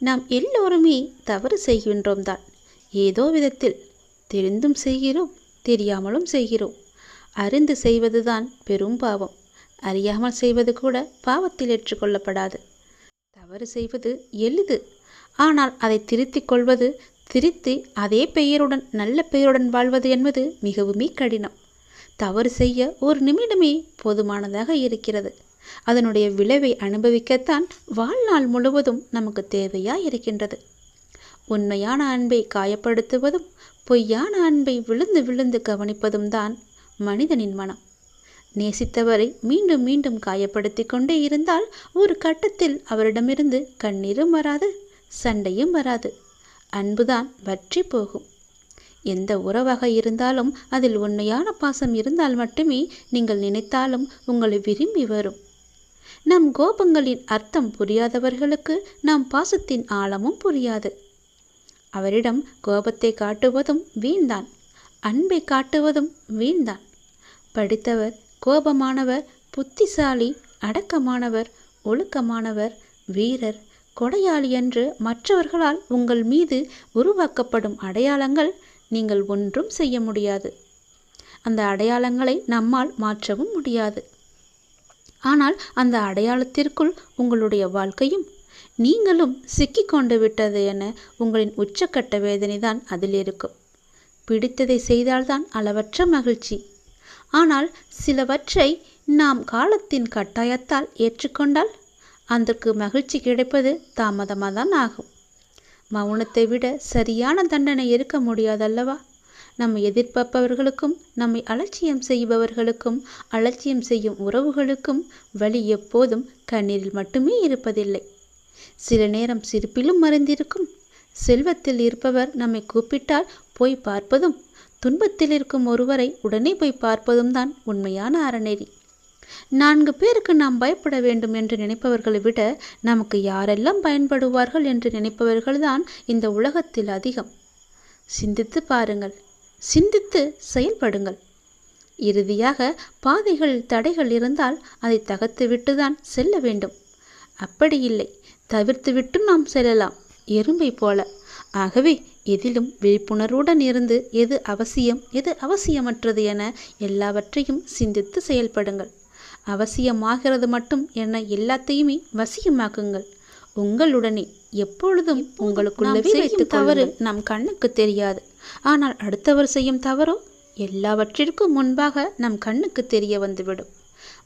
நாம் எல்லோருமே தவறு செய்கின்றோம் தான் ஏதோ விதத்தில் தெரிந்தும் செய்கிறோம் தெரியாமலும் செய்கிறோம். அறிந்து செய்வதுதான் பெரும் பாவம். அறியாமல் செய்வது கூட பாவத்தில் ஏற்றுக்கொள்ளப்படாது. தவறு செய்வது எளிது. ஆனால் அதை திருத்திக் கொள்வது திருத்தி அதே பெயருடன் நல்ல பெயருடன் வாழ்வது என்பது மிகவுமே கடினம். தவறு செய்ய ஒரு நிமிடமே போதுமானதாக இருக்கிறது. அதனுடைய விளைவை அனுபவிக்கத்தான் வாழ்நாள் முழுவதும் நமக்கு தேவையாக இருக்கின்றது உண்மையான அன்பை காயப்படுத்துவதும் பொய்யான அன்பை விழுந்து விழுந்து கவனிப்பதும் தான் மனிதனின் மனம். நேசித்தவரை மீண்டும் மீண்டும் காயப்படுத்தி கொண்டே இருந்தால் ஒரு கட்டத்தில் அவரிடமிருந்து கண்ணீரும் வராது சண்டையும் வராது. அன்புதான் வற்றி போகும். எந்த உறவாக இருந்தாலும் அதில் உண்மையான பாசம் இருந்தால் மட்டுமே நீங்கள் நினைத்தாலும் உங்களை விரும்பி வரும். நம் கோபங்களின் அர்த்தம் புரியாதவர்களுக்கு நாம் பாசத்தின் ஆழமும் புரியாது. அவரிடம் கோபத்தை காட்டுவதும் வீண்தான். அன்பை காட்டுவதும் வீண்தான். படித்தவர் கோபமானவர் புத்திசாலி அடக்கமானவர் ஒழுக்கமானவர் வீரர் கொடையாளி என்று மற்றவர்களால் உங்கள் மீது உருவாக்கப்படும் அடையாளங்கள் நீங்கள் ஒன்றும் செய்ய முடியாது. அந்த அடையாளங்களை நம்மால் மாற்றவும் முடியாது. ஆனால் அந்த அடையாளத்திற்குள் உங்களுடைய வாழ்க்கையும் நீங்களும் சிக்கிக்கொண்டு விட்டது என உங்களின் உச்சக்கட்ட வேதனை தான் அதில் இருக்கும். பிடித்ததை செய்தால்தான் அளவற்ற மகிழ்ச்சி. ஆனால் சிலவற்றை நாம் காலத்தின் கட்டாயத்தால் ஏற்றுக்கொண்டால் அதற்கு மகிழ்ச்சி கிடைப்பது தாமதமாக தான் ஆகும். மௌனத்தை விட சரியான தண்டனை இருக்க முடியாதல்லவா? நம்மை எதிர்பார்ப்பவர்களுக்கும் நம்மை அலட்சியம் செய்பவர்களுக்கும் அலட்சியம் செய்யும் உறவுகளுக்கும் வழி எப்போதும் கண்ணீரில் மட்டுமே இருப்பதில்லை. சில நேரம் சிரிப்பிலும் மறைந்திருக்கும். செல்வத்தில் இருப்பவர் நம்மை கூப்பிட்டால் போய் பார்ப்பதும் துன்பத்தில் இருக்கும் ஒருவரை உடனே போய் பார்ப்பதும் தான் உண்மையான அறநெறி. நான்கு பேருக்கு நாம் பயப்பட வேண்டும் என்று நினைப்பவர்களை விட நமக்கு யாரெல்லாம் பயன்படுவார்கள் என்று நினைப்பவர்கள்தான் இந்த உலகத்தில் அதிகம். சிந்தித்து பாருங்கள். சிந்தித்து செயல்படுங்கள். இறுதியாக பாதைகளில் தடைகள் இருந்தால் அதை தகர்த்து தான் செல்ல வேண்டும். அப்படி இல்லை. தவிர்த்துவிட்டும் நாம் செல்லலாம். எறும்பை போல. ஆகவே எதிலும் விழிப்புணர்வுடன் இருந்து எது அவசியம் எது அவசியமற்றது என எல்லாவற்றையும் சிந்தித்து செயல்படுங்கள். அவசியமாகிறது மட்டும் என எல்லாத்தையுமே வசியமாக்குங்கள். உங்களுடனே எப்பொழுதும் உங்களுக்குள்ளவே தவறு நம் கண்ணுக்கு தெரியாது. ஆனால் அடுத்தவர் செய்யும் தவறோ எல்லாவற்றிற்கும் முன்பாக நம் கண்ணுக்கு தெரிய வந்துவிடும்.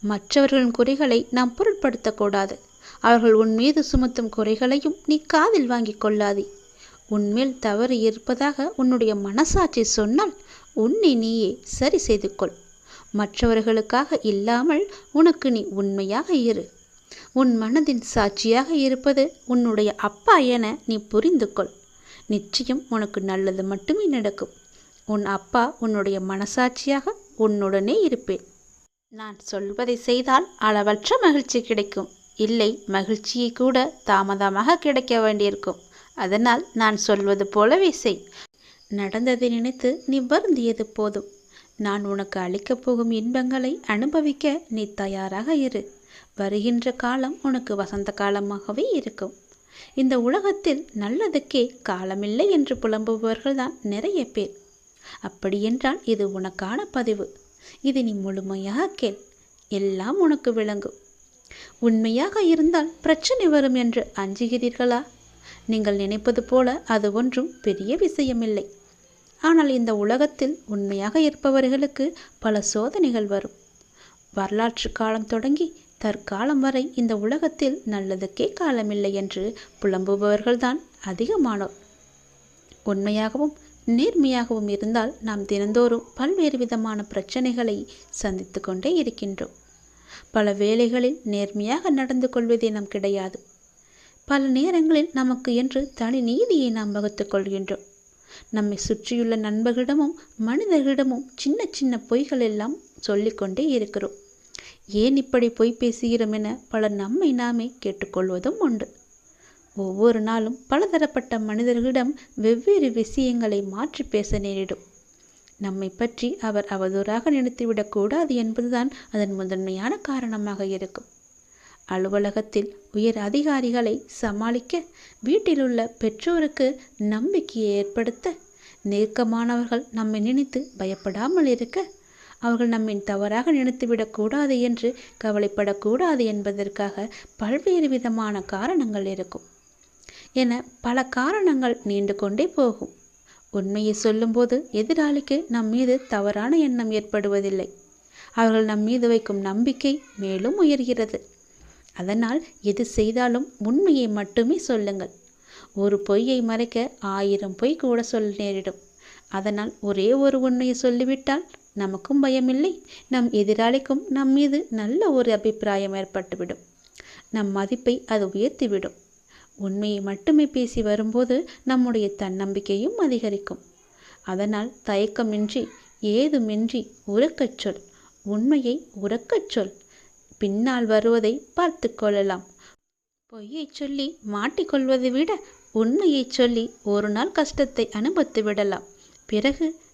மற்றவர்களின் குறைகளை நாம் பொருட்படுத்தக்கூடாது அவர்கள் உன் மீது சுமத்தும் குறைகளையும் நீ காதில் வாங்கிக் கொள்ளாதே. உன்மேல் தவறு இருப்பதாக உன்னுடைய மனசாட்சி சொன்னால் உன்னை நீயே சரி செய்து கொள் மற்றவர்களுக்காக இல்லாமல் உனக்கு நீ உண்மையாக இரு. உன் மனதின் சாட்சியாக இருப்பது உன்னுடைய அப்பா என நீ புரிந்து கொள் நிச்சயம் உனக்கு நல்லது மட்டுமே நடக்கும். உன் அப்பா உன்னுடைய மனசாட்சியாக உன்னுடனே இருப்பேன். நான் சொல்வதை செய்தால் அளவற்ற மகிழ்ச்சி கிடைக்கும். இல்லை மகிழ்ச்சியை கூட தாமதமாக கிடைக்க வேண்டியிருக்கும். அதனால் நான் சொல்வது போலவே செய். நடந்ததை நினைத்து நீ வருந்தியது போதும். நான் உனக்கு அளிக்கப் போகும் இன்பங்களை அனுபவிக்க நீ தயாராக இரு. வருகின்ற காலம் உனக்கு வசந்த காலமாகவே இருக்கும். இந்த உலகத்தில் நல்லதுக்கே காலமில்லை என்று புலம்புபவர்கள் தான் நிறைய பேர். அப்படியென்றால் இது உனக்கான பதிவு. இது நீ முழுமையாக கேள். எல்லாம் உனக்கு விளங்கும். உண்மையாக இருந்தால் பிரச்சனை வரும் என்று அஞ்சுகிறீர்களா? நீங்கள் நினைப்பது போல அது ஒன்றும் பெரிய விஷயமில்லை. ஆனால் இந்த உலகத்தில் உண்மையாக இருப்பவர்களுக்கு பல சோதனைகள் வரும். வரலாற்று காலம் தொடங்கி தற்காலம் வரை இந்த உலகத்தில் நல்லதுக்கே காலமில்லை என்று புலம்புபவர்கள்தான் அதிகமானோர். உண்மையாகவும் நேர்மையாகவும் இருந்தால் நாம் தினந்தோறும் பல்வேறு விதமான பிரச்சனைகளை சந்தித்து கொண்டே இருக்கின்றோம். பல வேளைகளில் நேர்மையாக நடந்து கொள்வதே நம் கிடையாது. பல நேரங்களில் நமக்கு என்று தனி நீதியை நாம் வகுத்துக் கொள்கின்றோம். நம்மை சுற்றியுள்ள நண்பர்களிடமும் மனிதர்களிடமும் சின்ன சின்ன பொய்கள் எல்லாம் சொல்லிக்கொண்டே இருக்கிறோம். ஏன் இப்படி பொய் பேசுகிறோம் என பலர் நம்மை நாமே கேட்டுக்கொள்வதும் உண்டு. ஒவ்வொரு நாளும் பலதரப்பட்ட மனிதர்களிடம் வெவ்வேறு விஷயங்களை மாற்றி பேச நேரிடும். நம்மை பற்றி அவர் அவதூறாக நினைத்துவிடக்கூடாது என்பதுதான் அதன் முதன்மையான காரணமாக இருக்கும். அலுவலகத்தில் உயர் அதிகாரிகளை சமாளிக்க வீட்டிலுள்ள பெற்றோருக்கு நம்பிக்கையை ஏற்படுத்த நெருக்கமானவர்கள் நம்மை நினைத்து பயப்படாமல் இருக்க அவர்கள் நம்மை தவறாக நினைத்துவிடக்கூடாது என்று கவலைப்படக்கூடாது என்பதற்காக பல்வேறு விதமான காரணங்கள் இருக்கும். என பல காரணங்கள் நீண்டு கொண்டே போகும். உண்மையை சொல்லும்போது எதிராளிக்கு நம் மீது தவறான எண்ணம் ஏற்படுவதில்லை. அவர்கள் நம் மீது வைக்கும் நம்பிக்கை மேலும் உயர்கிறது. அதனால் எது செய்தாலும் உண்மையை மட்டுமே சொல்லுங்கள். ஒரு பொய்யை மறைக்க ஆயிரம் பொய் கூட சொல்ல நேரிடும். அதனால் ஒரே ஒரு உண்மையை சொல்லிவிட்டால் நமக்கும் பயமில்லை நம் எதிராளிக்கும் நம் மீது நல்ல ஒரு அபிப்பிராயம் ஏற்பட்டுவிடும். நம் மதிப்பை அது உயர்த்திவிடும். உண்மையை மட்டுமே பேசி வரும்போது நம்முடைய தன்னம்பிக்கையும் அதிகரிக்கும். அதனால் தயக்கமின்றி ஏதுமின்றி உறக்கச் சொல். உண்மையை உறக்கச் சொல். பின்னால் வருவதை பார்த்து கொள்ளலாம். பொய்யை சொல்லி மாட்டிக்கொள்வதை விட உண்மையை சொல்லி ஒரு நாள் கஷ்டத்தை அனுபவித்து விடலாம். பிறகு